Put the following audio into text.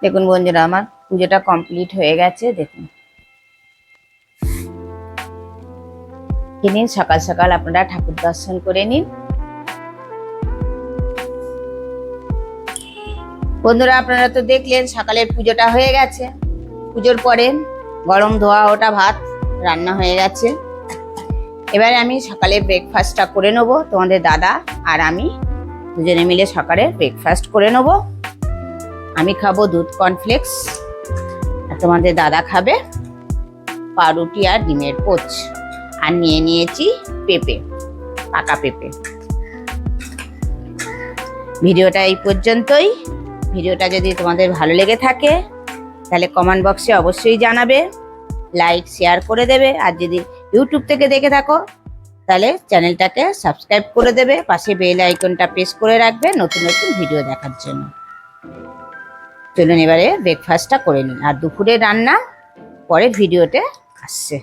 দেখুন বন্ধুরা, আমার পুজোটা কমপ্লিট হয়ে গেছে, দেখুন। নিন, সকাল সকাল আপনারা ঠাকুর দর্শন করে নিন। বন্ধুরা, আপনারা তো দেখলেন, সকালের পুজোটা হয়ে গেছে। পুজোর পরে গরম ধোয়া ওটা ভাত, রান্না হয়ে গেছে। এবারে আমি সকালে ব্রেকফাস্টটা করে নেব, তোমাদের দাদা আর আমি দুজনে মিলে সকালে ব্রেকফাস্ট করে নেব। খাব দুধ কর্নফ্লেক্স আর তোমাদের দাদা খাবে পাউরুটি আর ডিমের পোচ। আর নিয়ে নিয়েছি পেঁপে, পাকা পেঁপে। ভিডিওটা এই পর্যন্তই। ভিডিওটা যদি তোমাদের ভালো লেগে থাকে, তাহলে কমেন্ট বক্সে অবশ্যই জানাবে লাইক শেয়ার করে দেবে। আর যদি ইউটিউব থেকে দেখে থাকো, তাহলে চ্যানেলটাকে সাবস্ক্রাইব করে দেবে। পাশে বেল আইকনটা প্রেস করে রাখবে নতুন নতুন ভিডিও দেখার জন্য। চলুন এবারে ব্রেকফাস্টটা করে নিন আর দুপুরে রান্না পরে ভিডিওতে আসছে।